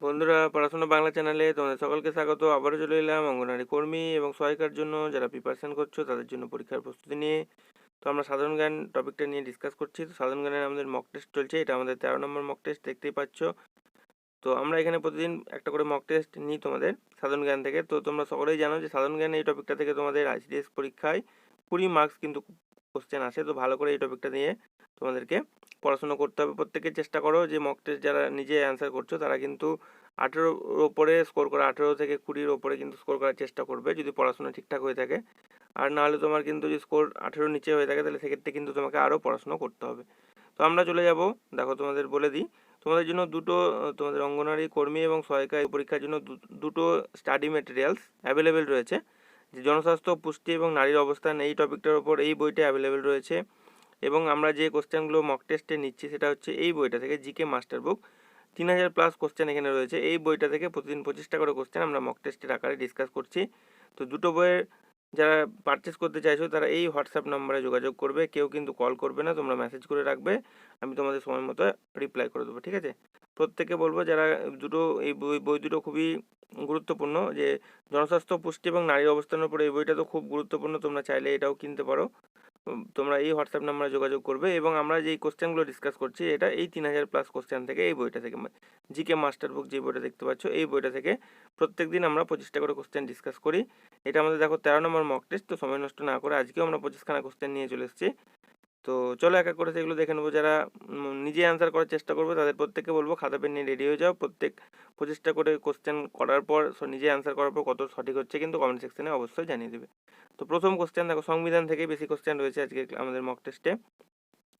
বন্ধুরা, পড়াশোনা বাংলা চ্যানেলে তোমাদের সকলকে স্বাগত। আবারও চলে এলাম অঙ্গনারী কর্মী এবং সহায়িকার জন্য। যারা প্রিপারেশান করছ, তাদের জন্য পরীক্ষার প্রস্তুতি নিয়ে। তো আমরা সাধারণ জ্ঞান টপিকটা নিয়ে ডিসকাস করছি। তো সাধারণ জ্ঞানের আমাদের মক টেস্ট চলছে। এটা আমাদের তেরো নম্বর মক টেস্ট দেখতেই পাচ্ছ। তো আমরা এখানে প্রতিদিন একটা করে মক টেস্ট নিই তোমাদের সাধারণ জ্ঞান থেকে। তো তোমরা সকলেই জানো যে সাধারণ জ্ঞান এই টপিকটা থেকে তোমাদের আইসিডিএস পরীক্ষায় কুড়ি মার্কস কিন্তু কোশ্চেন আসে। তো ভালো করে এই টপিকটা নিয়ে তোমাদেরকে পড়াশোনা করতে হবে। প্রত্যেকে চেষ্টা করো যে মক টেস্ট যারা নিজে অ্যান্সার করছ, তারা কিন্তু আঠেরোর ওপরে স্কোর করা, আঠেরো থেকে কুড়ির ওপরে কিন্তু স্কোর করার চেষ্টা করবে যদি পড়াশোনা ঠিকঠাক হয়ে থাকে। আর নাহলে তোমার কিন্তু যদি স্কোর আঠেরোর নিচে হয়ে থাকে, তাহলে সেক্ষেত্রে কিন্তু তোমাকে আরও পড়াশোনা করতে হবে। তো আমরা চলে যাব, দেখো তোমাদের বলে দিই। তোমাদের জন্য দুটো, তোমাদের অঙ্গনারী কর্মী এবং সহায়িকা পরীক্ষার জন্য দুটো স্টাডি মেটেরিয়ালস অ্যাভেলেবেল রয়েছে। যে জনস্বাস্থ্য, পুষ্টি এবং নারীর অবস্থান, এই টপিকটার ওপর এই বইটা অ্যাভেলেবেল রয়েছে। এবং আমরা যে কোশ্চেনগুলো মক টেস্টে নিচ্ছি সেটা হচ্ছে এই বইটা থেকে জিকে মাস্টার বুক তিন হাজার প্লাস কোশ্চেন এখানে রয়েছে। এই বইটা থেকে প্রতিদিন পঁচিশটা করে কোশ্চেন আমরা মক টেস্টের আকারে ডিসকাস করছি। তো দুটো বইয়ের যারা পারচেস করতে চাইছো, তারা এই হোয়াটসঅ্যাপ নম্বরে যোগাযোগ করবে। কেউ কিন্তু কল করবে না, তোমরা মেসেজ করে রাখবে। আমি তোমাদের সময় মতো রিপ্লাই করে দেবো, ঠিক আছে? প্রত্যেকে বলব, যারা দুটো এই বই বই দুটো খুবই গুরুত্বপূর্ণ, যে জনস্বাস্থ্য পুষ্টি এবং নারীর অবস্থানের উপর এই বইটা তো খুব গুরুত্বপূর্ণ, তোমরা চাইলে এটাও কিনতে পারো। তোমরা এই হোয়াটসঅ্যাপ নাম্বারে যোগাযোগ করবে এবং আমরা যেই কোশ্চেনগুলো ডিসকাস করছি, এটা এই তিন হাজার প্লাস কোশ্চেন থেকে এই বইটা থেকে জিকে মাস্টার বুক যে বইটা দেখতে পাচ্ছ, এই বইটা থেকে প্রত্যেক দিন আমরা পঁচিশটা করে কোশ্চেন ডিসকাস করি। এটা আমাদের দেখো তেরো নম্বর মক টেস্ট তো সময় নষ্ট না করে আজকেও আমরা পঁচিশখানা কোশ্চেন নিয়ে চলে এসেছি। তো চলো এক এক করে সেগুলো দেখে নেব। যারা নিজে অ্যান্সার করার চেষ্টা করবে, তাদের প্রত্যেককে বলব, খাতা, পেন নিয়ে রেডি হয়ে যাও। প্রত্যেক পঁচিশটা করে কোশ্চেন করার পর নিজে অ্যান্সার করার পর কত সঠিক হচ্ছে কিন্তু কমেন্ট সেকশনে অবশ্যই জানিয়ে দেবে। তো প্রথম কোশ্চেন দেখো, সংবিধান থেকে বেশি কোশ্চেন রয়েছে আজকে আমাদের মক টেস্টে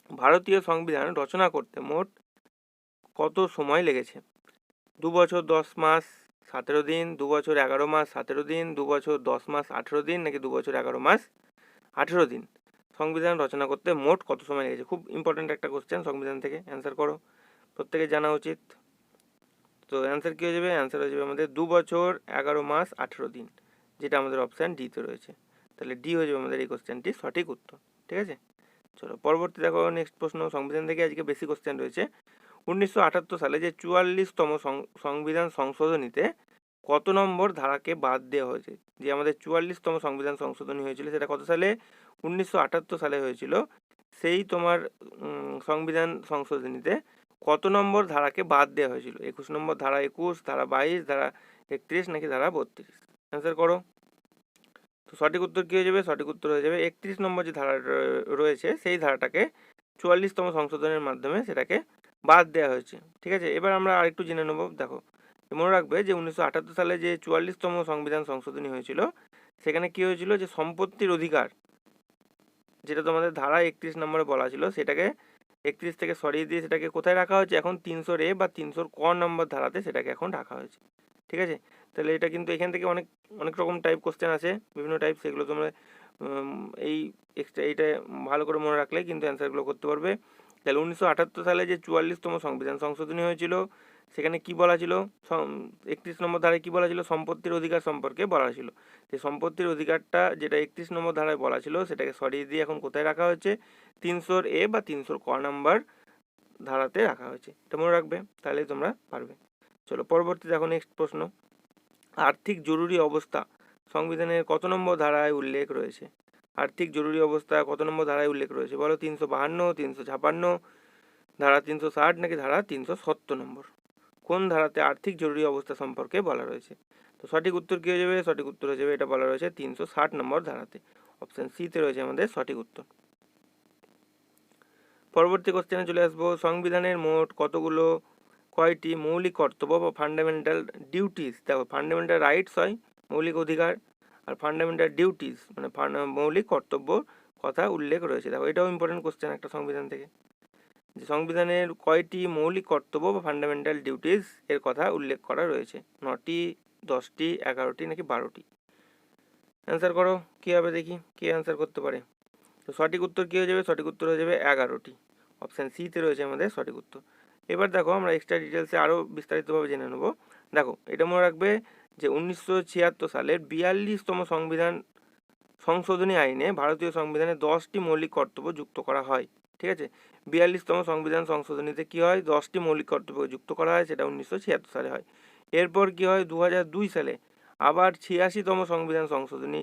ভারতীয় সংবিধান রচনা করতে মোট কত সময় লেগেছে? দু বছর, দশ মাস, সতেরো দিন, দু বছর, এগারো মাস, সতেরো দিন, দু বছর, দশ মাস, আঠেরো দিন, নাকি দু বছর, এগারো মাস, আঠেরো দিন? সংবিধান রচনা করতে মোট কত সময় লেগেছে? খুব ইম্পর্ট্যান্ট একটা কোশ্চেন সংবিধান থেকে। অ্যান্সার করো। প্রত্যেকে জানা উচিত। তো অ্যান্সার কী হয়ে যাবে? অ্যান্সার হয়ে যাবে আমাদের দু বছর, এগারো মাস, আঠেরো দিন, যেটা আমাদের অপশান ডিতে রয়েছে। তাহলে ডি হয়ে যাবে আমাদের এই কোশ্চেনটি সঠিক উত্তর। ঠিক আছে? চলো, পরবর্তী দেখো নেক্সট প্রশ্ন। সংবিধান থেকে আজকে বেশি কোশ্চেন রয়েছে। উনিশশো আটাত্তর সালে যে চুয়াল্লিশতম সংবিধান সংশোধনীতে কত নম্বর ধারাকে বাদ দেওয়া হয়েছে? যে আমাদের চুয়াল্লিশতম সংবিধান সংশোধনী হয়েছিল, সেটা কত সালে? উনিশশো আটাত্তর সালে হয়েছিল, সেই তোমার সংবিধান সংশোধনীতে কত নম্বর ধারাকে বাদ দেওয়া হয়েছিল? একুশ নম্বর ধারা একুশ, ধারা বাইশ, ধারা একত্রিশ নাকি ধারা বত্রিশ? অ্যান্সার করো। তো সঠিক উত্তর কী হয়ে যাবে? সঠিক উত্তর হয়ে যাবে একত্রিশ নম্বর যে ধারা রয়েছে, সেই ধারাটাকে চুয়াল্লিশতম সংশোধনের মাধ্যমে সেটাকে বাদ দেওয়া হয়েছে। ঠিক আছে? এবার আমরা আরেকটু জেনে নেব, দেখো। মনে রাখবে যে উনিশশো আটাত্তর সালে যে চুয়াল্লিশতম সংবিধান সংশোধনী হয়েছিল, সেখানে কী হয়েছিল? যে সম্পত্তির অধিকার যেটা তোমাদের ধারা একত্রিশ নম্বরে বলা ছিল, সেটাকে একত্রিশ থেকে সরিয়ে দিয়ে সেটাকে কোথায় রাখা হয়েছে? এখন তিনশোর এ বা তিনশোর ক নম্বর ধারাতে সেটাকে এখন রাখা হয়েছে। ঠিক আছে? তাহলে এটা কিন্তু এখান থেকে অনেক অনেক রকম টাইপ কোশ্চেন আছে, বিভিন্ন টাইপ সেগুলো তোমরা এই এক্সট্রা এইটা ভালো করে মনে রাখলে কিন্তু অ্যান্সারগুলো করতে পারবে। তাহলে উনিশশো আটাত্তর সালে যে চুয়াল্লিশতম সংবিধান সংশোধনী হয়েছিল সেখানে কি বলা ছিল? একত্রিশ নম্বর ধারায় কি বলা ছিল? সম্পত্তির অধিকার সম্পর্কে বলা ছিল। যে সম্পত্তির অধিকারটা যেটা একত্রিশ নম্বর ধারায় বলা ছিল, সেটাকে সরিয়ে দিয়ে এখন কোথায় রাখা হয়েছে? তিনশোর এ বা তিনশোর ক নাম্বার ধারাতে রাখা হয়েছে। এটা মনে রাখবে, তাহলে তোমরা পারবে। চলো, পরবর্তী দেখো নেক্সট প্রশ্ন। আর্থিক জরুরি অবস্থা সংবিধানের কত নম্বর ধারায় উল্লেখ রয়েছে? আর্থিক জরুরি অবস্থা কত নম্বর ধারায় উল্লেখ রয়েছে? বলো, তিনশো বাহান্ন, তিনশো ছাপান্ন, ধারা তিনশো ষাট নাকি ধারা তিনশো সত্তর নম্বর? কোন ধারাতে আর্থিক জরুরি অবস্থা সম্পর্কে বলা রয়েছে? তো সঠিক উত্তর কী হয়ে যাবে? সঠিক উত্তর হয়ে যাবে, এটা বলা রয়েছে তিনশো ষাট নম্বর ধারাতে। অপশান সিতে রয়েছে আমাদের সঠিক উত্তর। পরবর্তী কোশ্চেনে চলে আসব। সংবিধানের মোট কতগুলো, কয়টি মৌলিক কর্তব্য বা ফান্ডামেন্টাল ডিউটিস দেখো ফান্ডামেন্টাল রাইটস হয়, মৌলিক অধিকার, আর ফান্ডামেন্টাল ডিউটিস মানে মৌলিক কর্তব্য, কথা উল্লেখ রয়েছে। দেখো, এটাও ইম্পর্টেন্ট কোশ্চেন একটা সংবিধান থেকে। যে সংবিধানের কয়টি মৌলিক কর্তব্য বা ফান্ডামেন্টাল ডিউটিস এর কথা উল্লেখ করা রয়েছে? নটি, দশটি, এগারোটি নাকি বারোটি? অ্যান্সার করো, কী হবে দেখি? কে অ্যান্সার করতে পারে? তো সঠিক উত্তর কী হয়ে যাবে? সঠিক উত্তর হয়ে যাবে এগারোটি। অপশান সিতে রয়েছে আমাদের সঠিক উত্তর। এবার দেখো, আমরা এক্সট্রা ডিটেলসে আরও বিস্তারিতভাবে জেনে নেব। দেখো, এটা মনে রাখবে যে উনিশশো ছিয়াত্তর সালের বিয়াল্লিশতম সংবিধান সংশোধনী আইনে ভারতীয় সংবিধানে দশটি মৌলিক কর্তব্য যুক্ত করা হয়, ঠিক আছে? বিয়াল্লিশতম সংবিধান সংশোধনীতে কী হয়? দশটি মৌলিক কর্তব্য যুক্ত করা হয়, সেটা উনিশশো ছিয়াত্তর সালে হয়। এরপর কি হয়? দু দুই সালে আবার ছিয়াশিতম সংবিধান সংশোধনী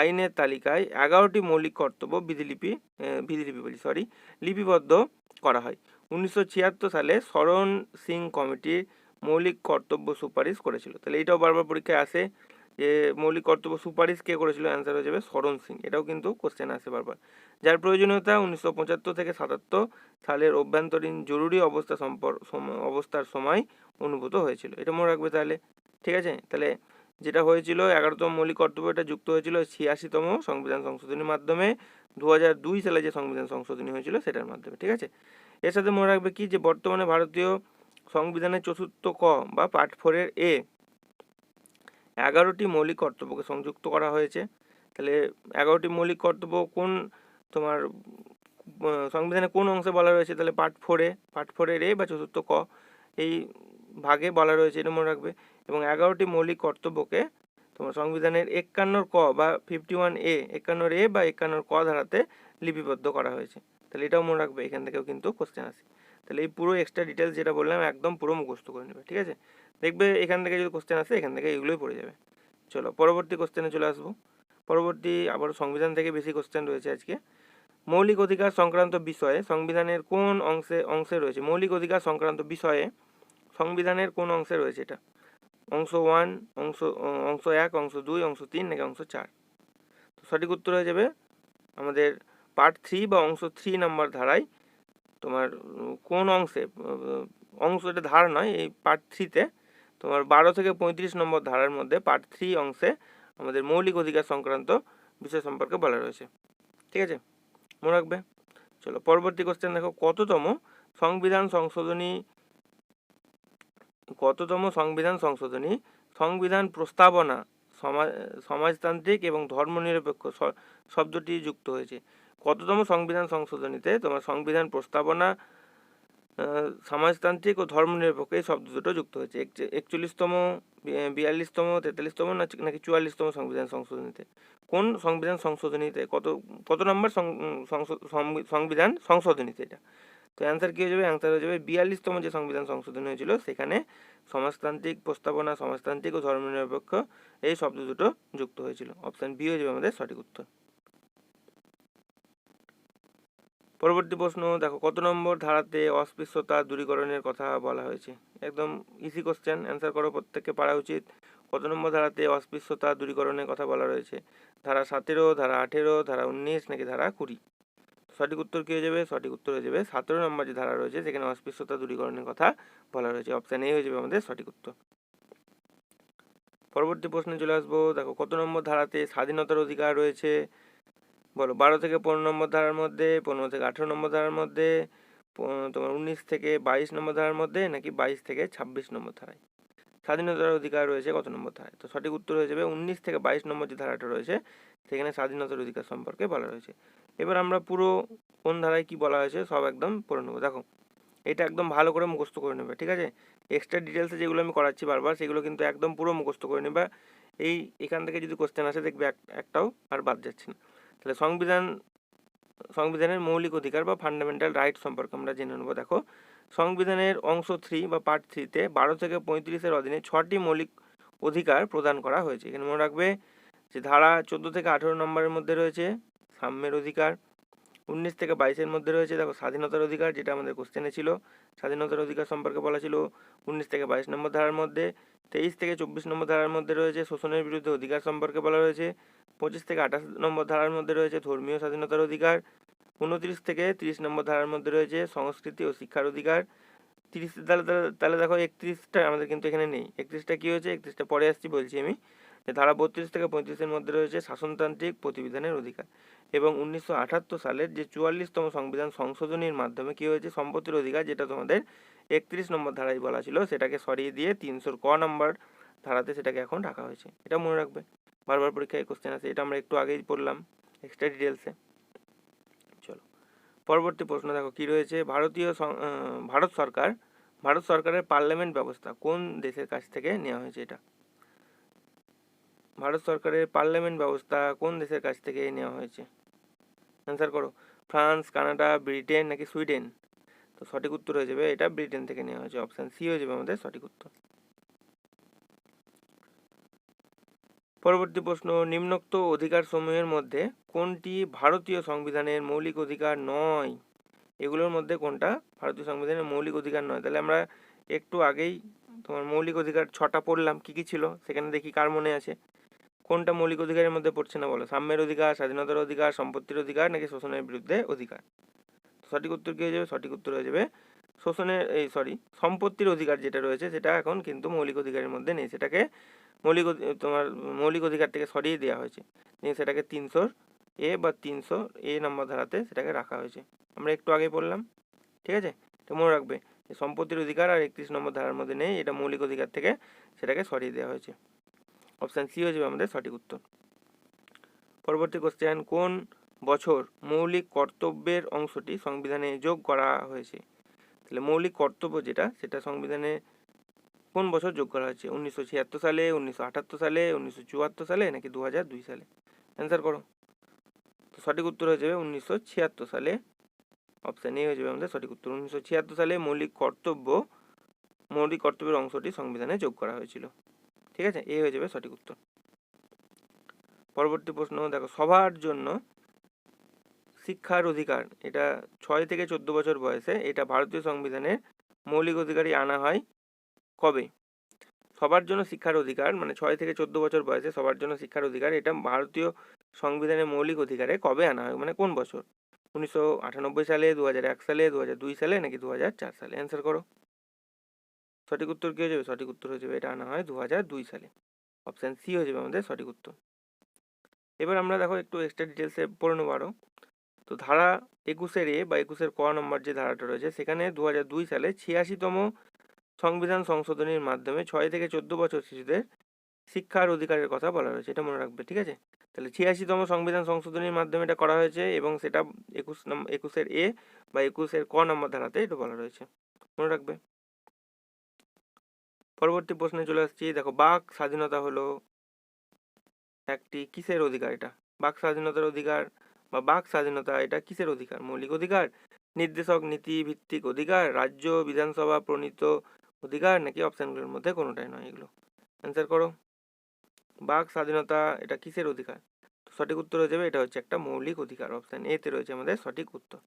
আইনের তালিকায় এগারোটি মৌলিক কর্তব্য বিধিলিপি বিধিলিপি বলি সরি লিপিবদ্ধ করা হয়। উনিশশো ছিয়াত্তর সালে শরণ সিং কমিটির মৌলিক কর্তব্য সুপারিশ করেছিল। তাহলে এটাও বারবার পরীক্ষায় আসে। যে মৌলিক কর্তব্য সুপারিশ কে করেছিল? অ্যান্সার হয়ে যাবে শরণ সিং। এটাও কিন্তু কোশ্চেন আসে বারবার। যার প্রয়োজনীয়তা উনিশশো পঁচাত্তর থেকে সাতাত্তর সালের অভ্যন্তরীণ জরুরি অবস্থা সম্পর, সম- অবস্থার সময় অনুভূত হয়েছিল। এটা মনে রাখবে তাহলে, ঠিক আছে? তাহলে যেটা হয়েছিল, এগারোতম মৌলিক কর্তব্য এটা যুক্ত হয়েছিল ছিয়াশিতম সংবিধান সংশোধনীর মাধ্যমে। দু হাজার দুই সালে যে সংবিধান সংশোধনী হয়েছিল সেটার মাধ্যমে, ঠিক আছে? এর সাথে মনে রাখবে কি? যে বর্তমানে ভারতীয় সংবিধানের চতুর্থ ক বা পার্ট ফোরের এ এগারোটি মৌলিক কর্তব্যকে সংযুক্ত করা হয়েছে। তাহলে এগারোটি মৌলিক কর্তব্য কোন তোমার সংবিধানে কোন অংশে বলা রয়েছে? তাহলে পার্ট ফোরে পার্ট ফোরের এ বা চতুর্থ ক এই ভাগে বলা রয়েছে, এটা মনে রাখবে। এবং এগারোটি মৌলিক কর্তব্যকে তোমার সংবিধানের একান্নর ক বা ফিফটি ওয়ান এ একান্নর এ বা একান্নর ক ধারাতে লিপিবদ্ধ করা হয়েছে। তাহলে এটাও মনে রাখবে, এখান থেকেও কিন্তু কোশ্চেন আসে। তাহলে এই পুরো এক্সট্রা ডিটেলস যেটা বললাম একদম পুরো মুখস্থ করে নেবে, ঠিক আছে? দেখবে এখান থেকে যদি কোশ্চেন আসে, এখান থেকে এগুলোই পড়ে যাবে। চলো, পরবর্তী কোশ্চেনে চলে আসব। পরবর্তী আবার সংবিধান থেকে বেশি কোশ্চেন রয়েছে আজকে। মৌলিক অধিকার সংক্রান্ত বিষয়ে সংবিধানের কোন অংশে অংশে রয়েছে? মৌলিক অধিকার সংক্রান্ত বিষয়ে সংবিধানের কোন অংশে রয়েছে এটা? অংশ ওয়ান অংশ অংশ এক, অংশ দুই, অংশ তিন নাকি অংশ চার? তো সঠিক উত্তর হয়ে যাবে আমাদের পার্ট থ্রি বা অংশ থ্রি নাম্বার ধারায় তোমার কোন অংশে অংশ এটা ধারা নয়, এই পার্ট থ্রিতে তোমার বারো থেকে পঁয়ত্রিশ নম্বর ধারার মধ্যে পার্ট থ্রি অংশে আমাদের মৌলিক অধিকার সংক্রান্ত বিষয় সম্পর্কে বলা রয়েছে। ঠিক আছে? মনে রাখবে? চলো, পরবর্তী কোশ্চেন দেখো। কততম সংবিধান সংশোধনী, কততম সংবিধান সংশোধনী সংবিধান প্রস্তাবনা সমাজ সমাজতান্ত্রিক এবং ধর্মনিরপেক্ষ শব্দটি যুক্ত হয়েছে। কততম সংবিধান সংশোধনীতে তোমার সংবিধান প্রস্তাবনা সমাজতান্ত্রিক ও ধর্মনিরপেক্ষ এই শব্দ দুটো যুক্ত হয়েছে। একচ- একচল্লিশতম বিয়াল্লিশতম, তেতাল্লিশতম না নাকি চুয়াল্লিশতম সংবিধান সংশোধনীতে? কোন সংবিধান সংশোধনীতে? কত কত নম্বর সংবিধান সংশোধনীতে এটা? তো অ্যান্সার কী হয়ে যাবে? অ্যান্সার হয়ে যাবে বিয়াল্লিশতম যে সংবিধান সংশোধনী হয়েছিল, সেখানে সমাজতান্ত্রিক প্রস্তাবনা, সমাজতান্ত্রিক ও ধর্মনিরপেক্ষ এই শব্দ দুটো যুক্ত হয়েছিল। অপশান বি হয়ে যাবে আমাদের সঠিক উত্তর। পরবর্তী প্রশ্ন, দেখো, কত নম্বর ধারাতে অস্পৃশ্যতা দূরীকরণের কথা বলা হয়েছে? একদম ইজি কোশ্চেন অ্যান্সার করো, প্রত্যেককে পারা উচিত। কত নম্বর ধারাতে অস্পৃশ্যতা দূরীকরণের কথা বলা রয়েছে? ধারা সতেরো, ধারা আঠেরো, ধারা উনিশ নাকি ধারা কুড়ি? সঠিক উত্তর কী হয়ে যাবে সঠিক উত্তর হয়ে যাবে সতেরো নম্বর যে ধারা রয়েছে, সেখানে অস্পৃশ্যতা দূরীকরণের কথা বলা রয়েছে। অপশান এ হয়ে যাবে আমাদের সঠিক উত্তর। পরবর্তী প্রশ্নে চলে আসব। দেখো, কত নম্বর ধারাতে স্বাধীনতার অধিকার রয়েছে? বলো, বারো থেকে পনেরো নম্বর ধারার মধ্যে, পনেরো থেকে আঠেরো নম্বর ধারার মধ্যে তোমার উনিশ থেকে বাইশ নম্বর ধারার মধ্যে, নাকি বাইশ থেকে ছাব্বিশ নম্বর ধারায়? স্বাধীনতার অধিকার রয়েছে কত নম্বর ধারায়? তো সঠিক উত্তর হয়ে যাবে উনিশ থেকে বাইশ নম্বর যে ধারাটা রয়েছে, সেখানে স্বাধীনতার অধিকার সম্পর্কে বলা রয়েছে। এবার আমরা পুরো কোন ধারায় কি বলা হয়েছে, সব একদম পড়ে নেব। দেখো, এটা একদম ভালো করে মুখস্থ করে নেবে, ঠিক আছে? এক্সট্রা ডিটেলসে যেগুলো আমি করাচ্ছি বারবার, সেগুলো কিন্তু একদম পুরো মুখস্থ করে নেবে। এই এখান থেকে যদি কোশ্চেন আসে, দেখবে একটাও আর বাদ যাচ্ছে না। তাহলে সংবিধান, সংবিধানের মৌলিক অধিকার বা ফান্ডামেন্টাল রাইট সম্পর্কে আমরা জেনে নেব। দেখো, সংবিধানের অংশ থ্রি বা পার্ট থ্রিতে বারো থেকে পঁয়ত্রিশের অধীনে ছটি মৌলিক অধিকার প্রদান করা হয়েছে। এখানে মনে রাখবে যে ধারা চোদ্দ থেকে আঠেরো নম্বরের মধ্যে রয়েছে সাম্যের অধিকার, উনিশ থেকে বাইশের মধ্যে রয়েছে দেখো স্বাধীনতার অধিকার, যেটা আমাদের কোশ্চেনে ছিল। স্বাধীনতার অধিকার সম্পর্কে বলা ছিল উনিশ থেকে বাইশ নম্বর ধারার মধ্যে, তেইশ থেকে চব্বিশ নম্বর ধারার মধ্যে রয়েছে শোষণের বিরুদ্ধে অধিকার সম্পর্কে বলা রয়েছে পঁচিশ থেকে আঠাশ নম্বর ধারার মধ্যে রয়েছে ধর্মীয় স্বাধীনতার অধিকার, উনত্রিশ থেকে তিরিশ নম্বর ধারার মধ্যে রয়েছে সংস্কৃতি ও শিক্ষার অধিকার। তিরিশ, তাহলে, তাহলে- দেখো একত্রিশটা আমাদের কিন্তু এখানে নেই। একত্রিশটা কী হয়েছে? একত্রিশটা পরে আসছি বলছি আমি। ধারা বত্রিশ থেকে পঁয়ত্রিশের মধ্যে রয়েছে শাসনতান্ত্রিক প্রতিবিধানের অধিকার। এবং উনিশশো আটাত্তর সালের যে চুয়াল্লিশতম সংবিধান সংশোধনীর মাধ্যমে কী হয়েছে? সম্পত্তির অধিকার যেটা তোমাদের একত্রিশ নম্বর ধারায় বলা ছিল, সেটাকে সরিয়ে দিয়ে তিনশোর ক নম্বর ধারাতে সেটাকে এখন রাখা হয়েছে। এটা মনে রাখবে। বারবার পরীক্ষায় কোশ্চেন আছে, এটা আমরা একটু আগেই পড়লাম এক্সট্রা ডিটেলসে চলো, পরবর্তী প্রশ্ন, দেখো কি রয়েছে? ভারতীয় ভারত সরকার, ভারত সরকারের পার্লামেন্ট ব্যবস্থা কোন দেশের কাছ থেকে নেওয়া হয়েছে এটা? ভারত সরকারের পার্লামেন্ট ব্যবস্থা কোন দেশের কাছ থেকে নেওয়া হয়েছে? অ্যান্সার করো। ফ্রান্স, কানাডা, ব্রিটেন নাকি সুইডেন? তো সঠিক উত্তর হয়ে যাবে, এটা ব্রিটেন থেকে নেওয়া হয়েছে অপশান সি হয়ে যাবে আমাদের সঠিক উত্তর। পরবর্তী প্রশ্ন, নিম্নোক্ত অধিকার সমূহের মধ্যে কোনটি ভারতীয় সংবিধানের মৌলিক অধিকার নয়? এগুলোর মধ্যে কোনটা ভারতীয় সংবিধানের মৌলিক অধিকার নয়? তাহলে আমরা একটু আগেই তোমার মৌলিক অধিকার ছটা পড়লাম, কি কি ছিল? সেখানে দেখি কার মনে আছে। কোনটা মৌলিক অধিকারের মধ্যে পড়ছে না বলো? সাম্যের অধিকার, স্বাধীনতার অধিকার, সম্পত্তির অধিকার নাকি শোষণের বিরুদ্ধে অধিকার? সঠিক উত্তর কী হয়ে যাবে? সঠিক উত্তর হয়ে যাবে শোষণের, এই সরি সম্পত্তির অধিকার যেটা রয়েছে, সেটা এখন কিন্তু মৌলিক অধিকারের মধ্যে নেই। সেটাকে মৌলিক তোমার মৌলিক অধিকার থেকে সরিয়ে দেওয়া হয়েছে। সেটাকে তিনশোর এ বা তিনশো এ নম্বর ধারাতে সেটাকে রাখা হয়েছে। আমরা একটু আগে বললাম ঠিক আছে? এটা মনে রাখবে সম্পত্তির অধিকার আর একত্রিশ নম্বর ধারার মধ্যে নেই, এটা মৌলিক অধিকার থেকে সেটাকে সরিয়ে দেওয়া হয়েছে। অপশান সি হয়ে যাবে আমাদের সঠিক উত্তর। পরবর্তী কোশ্চেন কোন বছর মৌলিক কর্তব্যের অংশটি সংবিধানে যোগ করা হয়েছে? তাহলে মৌলিক কর্তব্য যেটা, সেটা সংবিধানে কোন বছর যোগ করা হয়েছে? উনিশশো ছিয়াত্তর সালে, উনিশশো আটাত্তর সালে, উনিশশো চুয়াত্তর সালে নাকি দু হাজার দুই সালে? অ্যান্সার করো। তো সঠিক উত্তর হয়ে যাবে উনিশশো ছিয়াত্তর সালে। অপশান এ হয়ে যাবে আমাদের সঠিক উত্তর। উনিশশো ছিয়াত্তর সালে মৌলিক কর্তব্য, মৌলিক কর্তব্যের অংশটি সংবিধানে যোগ করা হয়েছিল। ঠিক আছে? এ হয়ে যাবে সঠিক উত্তর। পরবর্তী প্রশ্ন, দেখো সবার জন্য শিক্ষার অধিকার, এটা ছয় থেকে চোদ্দ বছর বয়সে, এটা ভারতীয় সংবিধানের মৌলিক অধিকারই আনা হয়। কবে? সবার জন্য শিক্ষার অধিকার মানে ছয় থেকে চোদ্দ বছর বয়সে সবার জন্য শিক্ষার অধিকার, এটা ভারতীয় সংবিধানের মৌলিক অধিকারে কবে আনা হয়? মানে কোন বছর? উনিশশো আটানব্বই সালে দু হাজার এক সালে দু হাজার দুই সালে, নাকি দু হাজার চার সালে? অ্যান্সার করো। সঠিক উত্তর কী হয়ে যাবে? সঠিক উত্তর হয়ে যাবে এটা আনা হয় দু হাজার দুই সালে। অপশান সি হয়ে যাবে আমাদের সঠিক উত্তর। এবার আমরা দেখো একটু এক্সট্রা ডিটেলসে পড়ে নেব আরও তো ধারা একুশের এ বা একুশের ক নম্বর যে ধারাটা রয়েছে, সেখানে দু হাজার দুই সালে ছিয়াশিতম সংবিধান সংশোধনীর মাধ্যমে ছয় থেকে চোদ্দ বছর শিশুদের শিক্ষার অধিকারের কথা বলা রয়েছে এটা মনে রাখবে, ঠিক আছে? তাহলে ছিয়াশিতম সংবিধান সংশোধনীর মাধ্যমে এটা করা হয়েছে এবং সেটা একুশ নম্বর একুশের এ বা একুশের ক নম্বর ধারাতে এটা বলা রয়েছে, মনে রাখবে? পরবর্তী প্রশ্নে চলে আসছি, দেখো, বাক স্বাধীনতা হলো একটি কিসের অধিকার এটা? বাক স্বাধীনতার অধিকার বা বাক স্বাধীনতা এটা কিসের অধিকার? মৌলিক অধিকার? নির্দেশক নীতি ভিত্তিক অধিকার? রাজ্য, বিধানসভা প্রণীত অধিকার নাকি অপশানগুলোর মধ্যে কোনোটাই নয় এগুলো? অ্যান্সার করো। বাক, স্বাধীনতা, এটা কিসের অধিকার? তো সঠিক উত্তর হয়ে যাবে, এটা হচ্ছে একটা মৌলিক অধিকার অপশান এতে রয়েছে আমাদের সঠিক উত্তর।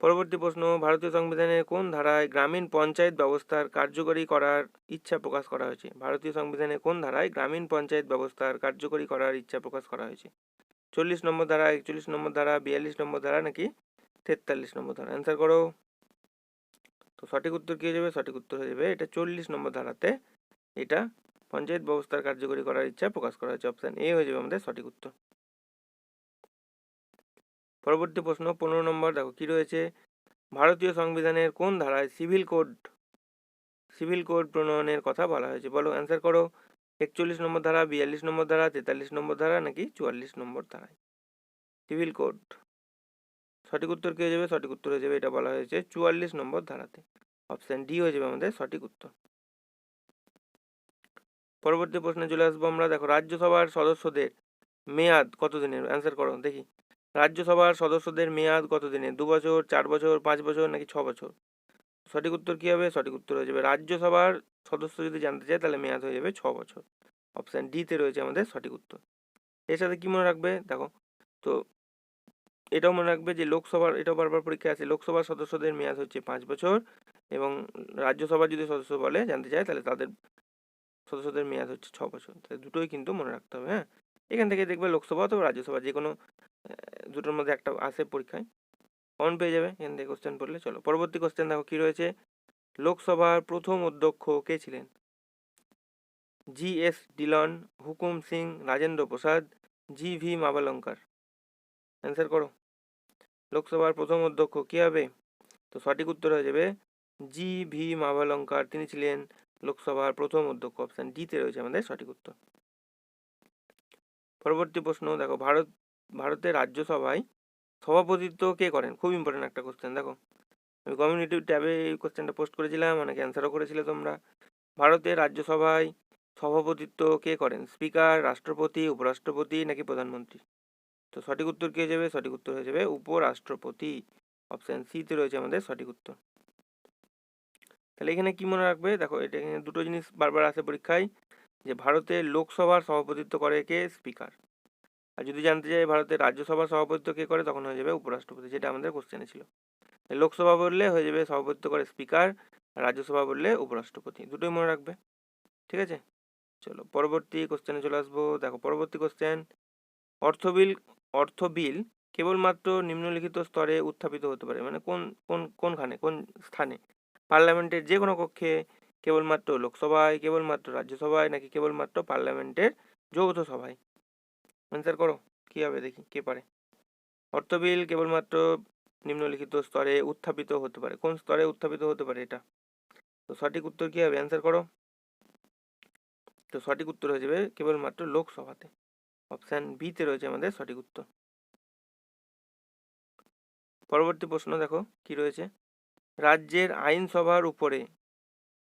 পরবর্তী প্রশ্ন, ভারতীয় সংবিধানের কোন ধারায় গ্রামীণ পঞ্চায়েত ব্যবস্থার কার্যকরী করার ইচ্ছা প্রকাশ করা হয়েছে? ভারতীয় সংবিধানের কোন ধারায় গ্রামীণ পঞ্চায়েত ব্যবস্থার কার্যকরী করার ইচ্ছা প্রকাশ করা হয়েছে? চল্লিশ নম্বর ধারা, একচল্লিশ নম্বর ধারা, বিয়াল্লিশ নম্বর ধারা নাকি তেতাল্লিশ নম্বর ধারা? অ্যান্সার করো। তো সঠিক উত্তর কী হয়ে যাবে সঠিক উত্তর হয়ে যাবে এটা চল্লিশ নম্বর ধারাতে। এটা পঞ্চায়েত ব্যবস্থার কার্যকরী করার ইচ্ছা প্রকাশ করা হয়েছে। অপশান এ হয়ে যাবে আমাদের সঠিক উত্তর। পরবর্তী প্রশ্ন, পনেরো নম্বর। দেখো কি রয়েছে? ভারতীয় সংবিধানের কোন ধারায় সিভিল কোড সিভিল কোড প্রণয়নের কথা বলা হয়েছে? বলো অ্যান্সার করো। একচল্লিশ নম্বর ধারা, বিয়াল্লিশ নম্বর ধারা, তেতাল্লিশ নম্বর ধারা নাকি চুয়াল্লিশ নম্বর ধারায়? সিভিল কোড সঠিক উত্তর কী হয়ে যাবে? সঠিক উত্তর হয়ে যাবে এটা বলা হয়েছে চুয়াল্লিশ নম্বর ধারাতে। অপশান ডি হয়ে যাবে আমাদের সঠিক উত্তর। পরবর্তী প্রশ্নে চলে আসব আমরা। দেখো, রাজ্যসভার সদস্যদের মেয়াদ কতদিনের? অ্যান্সার করো, দেখি। রাজ্যসভার সদস্যদের মেয়াদ কতদিনের? দু বছর, চার বছর, পাঁচ বছর নাকি ছ বছর? সঠিক উত্তর কী হবে? সঠিক উত্তর হয়ে যাবে রাজ্যসভার সদস্য যদি জানতে চায় তাহলে মেয়াদ হয়ে যাবে ছ বছর। অপশান ডিতে রয়েছে আমাদের সঠিক উত্তর। এর সাথে কী মনে রাখবে? দেখো, তো এটাও মনে রাখবে যে লোকসভার, এটাও বারবার পরীক্ষা আছে। লোকসভার সদস্যদের মেয়াদ হচ্ছে পাঁচ বছর এবং রাজ্যসভার যদি সদস্য বলে, জানতে চায়, তাহলে তাদের সদস্যদের মেয়াদ হচ্ছে ছ বছর। তাহলে দুটোই কিন্তু মনে রাখতে হবে হ্যাঁ? এখান থেকে দেখবে লোকসভা অথবা রাজ্যসভা, যে কোনো দুটোর মধ্যে একটা আসে পরীক্ষায়। কমন পেয়ে যাবে, এখান থেকে কোশ্চেন পড়লে। চলো, পরবর্তী কোশ্চেন দেখো, কী রয়েছে? লোকসভার প্রথম অধ্যক্ষ কে ছিলেন? G S Dhillon, Hukum Singh, Rajendra Prasad, G V Mavalankar. Answer করো। লোকসভার প্রথম অধ্যক্ষ কী হবে? তো সঠিক উত্তর হয়ে যাবে জি ভি মাভালঙ্কার তিনি ছিলেন লোকসভার প্রথম অধ্যক্ষ। অপশান ডিতে রয়েছে আমাদের সঠিক উত্তর। পরবর্তী প্রশ্ন, দেখো ভারত, ভারতের রাজ্যসভায় সভাপতিত্ব কে করেন? খুব ইম্পর্টেন্ট একটা কোশ্চেন দেখো। আমি কমিউনিটি ট্যাবে এই কোশ্চেনটা পোস্ট করেছিলাম, অনেকে অ্যান্সারও করেছিলে তোমরা। ভারতের রাজ্যসভায় সভাপতিত্ব কে করেন? স্পিকার রাষ্ট্রপতি, উপরাষ্ট্রপতি নাকি প্রধানমন্ত্রী? তো সঠিক উত্তর কী যাবে সঠিক উত্তর হয়ে যাবে উপরাষ্ট্রপতি। অপশান সিতে রয়েছে আমাদের সঠিক উত্তর। তাহলে এখানে কি মনে রাখবে? দেখো, এটা এখানে দুটো জিনিস বারবার আসে পরীক্ষায়, যে ভারতের লোকসভার সভাপতিত্ব করে কে? স্পিকার। আর যদি জানতে চাই, ভারতের রাজ্যসভার সভাপতিত্ব কে করে? তখন হয়ে যাবে উপরাষ্ট্রপতি, যেটা আমাদের কোশ্চেনে ছিল। লোকসভা বললে হয়ে যাবে সভাপতিত্ব করে স্পিকার রাজ্যসভা বললে উপরাষ্ট্রপতি। দুটোই মনে রাখবে। ঠিক আছে? চলো, পরবর্তী কোশ্চেনে চলে আসব। দেখো, পরবর্তী কোশ্চেন অর্থ বিল অর্থ বিল কেবলমাত্র নিম্নলিখিত স্তরে উত্থাপিত হতে পারে। মানে কোন কোন, কোনখানে, কোন স্থানে? পার্লামেন্টের যে কোনো কক্ষে কেবলমাত্র লোকসভায়, কেবলমাত্র রাজ্যসভায়, নাকি কেবলমাত্র পার্লামেন্টের যৌথ সভায় অ্যান্সার করো, কী হবে দেখি, কে পারে? অর্থ বিল কেবলমাত্র নিম্নলিখিত স্তরে উত্থাপিত হতে পারে। কোন স্তরে উত্থাপিত হতে পারে এটা? তো সঠিক উত্তর কী হবে? অ্যান্সার করো। তো সঠিক উত্তর হয়ে যাবে কেবলমাত্র লোকসভাতে। অপশান বিতে রয়েছে আমাদের সঠিক উত্তর। পরবর্তী প্রশ্ন দেখো, কি রয়েছে? রাজ্যের আইনসভার উপরে,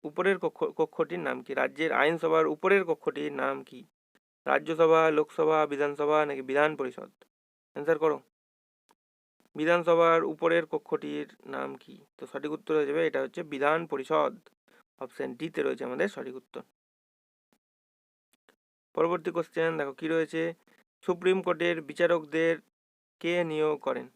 উপরের কক্ষ, কক্ষটির নাম কি? রাজ্যের আইনসভার উপরের কক্ষটির নাম কি? রাজ্যসভা, লোকসভা, বিধানসভা নাকি বিধান পরিষদ? অ্যান্সার করো। বিধানসভার উপরের কক্ষটির নাম কি? তো সঠিক উত্তর হয়ে যাবে, এটা হচ্ছে বিধান পরিষদ। অপশান ডিতে রয়েছে আমাদের সঠিক উত্তর। পরবর্তী কোশ্চেন দেখো কি রয়েছে? সুপ্রিম কোর্টের বিচারকদের কে নিয়োগ করেন?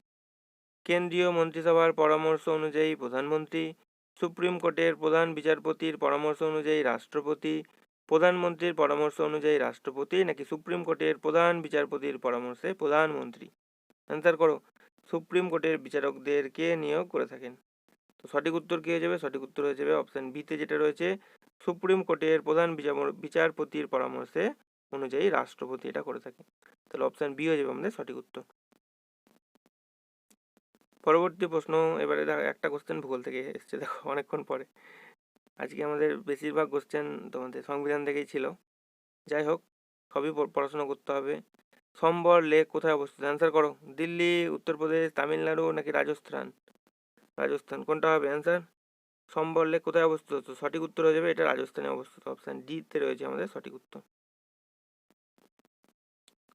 কেন্দ্রীয় মন্ত্রিসভার পরামর্শ অনুযায়ী প্রধানমন্ত্রী, সুপ্রিম কোর্টের প্রধান বিচারপতির পরামর্শ অনুযায়ী রাষ্ট্রপতি, প্রধানমন্ত্রীর পরামর্শ অনুযায়ী রাষ্ট্রপতি, নাকি সুপ্রিম কোর্টের প্রধান বিচারপতির পরামর্শে প্রধানমন্ত্রী? অ্যান্সার করো। সুপ্রিম কোর্টের বিচারকদের কে নিয়োগ করে থাকেন? তো সঠিক উত্তর কী হয়ে যাবে? সঠিক উত্তর হয়ে যাবে অপশান বিতে যেটা রয়েছে সুপ্রিম কোর্টের প্রধান বিচারপতির পরামর্শে অনুযায়ী রাষ্ট্রপতি এটা করে থাকে। তাহলে অপশান বি হয়ে যাবে আমাদের সঠিক উত্তর। পরবর্তী প্রশ্ন, এবারে একটা কোশ্চেন ভূগোল থেকে এসছে, দেখো, অনেকক্ষণ পরে। আজকে আমাদের বেশিরভাগ কোশ্চেন তোমাদের সংবিধান থেকেই ছিল। যাই হোক, সবই পড়াশোনা করতে হবে। সম্বর লেক কোথায় অবস্থিত? অ্যান্সার করো। দিল্লি, উত্তরপ্রদেশ, তামিলনাড়ু নাকি রাজস্থান? রাজস্থান, কোনটা হবে? অ্যান্সার সম্বর লেক কোথায় অবস্থিত? তো সঠিক উত্তর হয়ে যাবে এটা রাজস্থানে অবস্থিত। অপশান ডিতে রয়েছে আমাদের সঠিক উত্তর।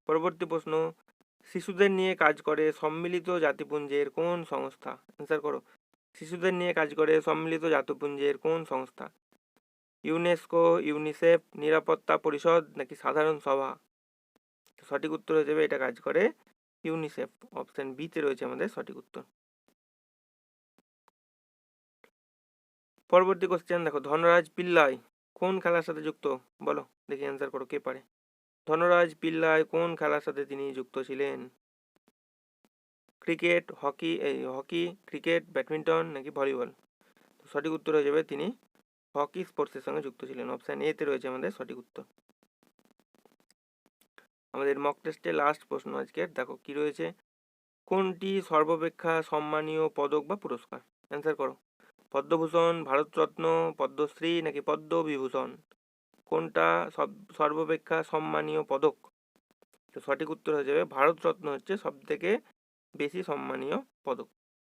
পরবর্তী প্রশ্ন, শিশুদের নিয়ে কাজ করে সম্মিলিত জাতিপুঞ্জের কোন সংস্থা? অ্যান্সার করো। শিশুদের নিয়ে কাজ করে সম্মিলিত জাতিপুঞ্জের কোন সংস্থা? ইউনেস্কো ইউনিসেফ নিরাপত্তা পরিষদ নাকি সাধারণ সভা? সঠিক উত্তর হয়ে যাবে এটা কাজ করে ইউনিসেফ অপশন বিতে রয়েছে আমাদের সঠিক উত্তর। পরবর্তী কোশ্চেন দেখো, ধনরাজ পিল্লাই কোন খেলার সাথে যুক্ত? বলো, দেখি অ্যান্সার করো, কে পারে? ধনরাজ পিল্লাই কোন খেলার সাথে তিনি যুক্ত ছিলেন? ক্রিকেট, হকি, এই হকি, ক্রিকেট, ব্যাডমিন্টন নাকি ভলিবল? সঠিক উত্তর হয়ে যাবে তিনি হকি স্পোর্টসের সঙ্গে যুক্ত ছিলেন। অপশান এতে রয়েছে আমাদের সঠিক উত্তর। আমাদের মক টেস্টে লাস্ট প্রশ্ন আজকে দেখো, কি রয়েছে? কোনটি সর্বাপেক্ষা সম্মানীয় পদক বা পুরস্কার? অ্যান্সার করো। পদ্মভূষণ, ভারতরত্ন, পদ্মশ্রী নাকি পদ্মবিভূষণ? কোনটা সব, সর্বাপেক্ষা সম্মানীয় পদক? তো সঠিক উত্তর হয়ে যাবে, ভারতরত্ন হচ্ছে সব থেকে বেশি সম্মানীয় পদক।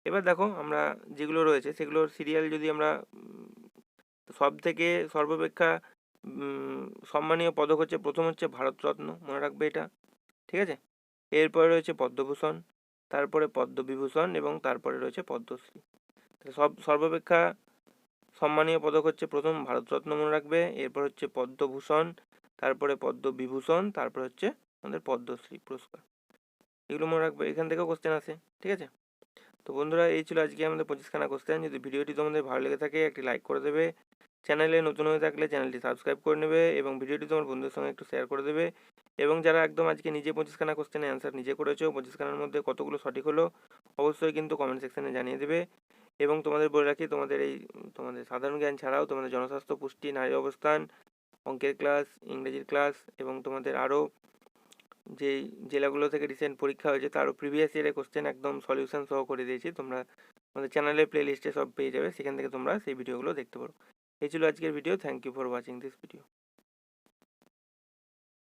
এবার দেখো, আমরা যেগুলো রয়েছে, সেগুলোর সিরিয়াল যদি আমরা সব থেকে সর্বাপেক্ষা সম্মানীয় পদক হচ্ছে, প্রথম হচ্ছে ভারতরত্ন, মনে রাখবে এটা, ঠিক আছে? এরপরে রয়েছে পদ্মভূষণ, তারপরে পদ্মবিভূষণ এবং তারপরে রয়েছে পদ্মশ্রী। সব, সর্বাপেক্ষা সম্মানীয় পদক হচ্ছে প্রথম ভারতরত্ন মনে রাখবে, এরপর হচ্ছে পদ্মভূষণ, তারপরে পদ্মবিভূষণ, তারপর হচ্ছে আমাদের পদ্মশ্রী পুরস্কার। এগুলো মনে রাখবে, এখান থেকেও কোশ্চেন আসে, ঠিক আছে? তো বন্ধুরা, এই ছিল আজকে আমাদের পঁচিশখানা কোশ্চেন যদি ভিডিওটি তোমাদের ভালো লেগে থাকে, একটি লাইক করে দেবে। চ্যানেলে নতুন হয়ে থাকলে চ্যানেলটি সাবস্ক্রাইব করে নেবে এবং ভিডিওটি তোমার বন্ধুদের সঙ্গে একটু শেয়ার করে দেবে। এবং যারা একদম আজকে নিজে পঁচিশখানা কোশ্চেনে অ্যান্সার নিজে করেছ, পঁচিশখানার মধ্যে কতগুলো সঠিক হলো, অবশ্যই কিন্তু কমেন্ট সেকশানে জানিয়ে দেবে। এবং তোমাদের বলে রাখি, তোমাদের এই, তোমাদের সাধারণ জ্ঞান ছাড়াও তোমাদের জনস্বাস্থ্য, পুষ্টি, নারী অবস্থান, অঙ্কের ক্লাস ইংরেজির ক্লাস এবং তোমাদের আরও যে জেলাগুলো থেকে রিসেন্ট পরীক্ষা হয়েছে তারও প্রিভিয়াস ইয়ারের কোশ্চেন একদম সলিউশন সহ করে দিয়েছি। তোমরা আমাদের চ্যানেলের প্লে লিস্টে সব পেয়ে যাবে। সেখান থেকে তোমরা সেই ভিডিওগুলো দেখতে পারো। এই ছিল আজকের video thank you for watching this video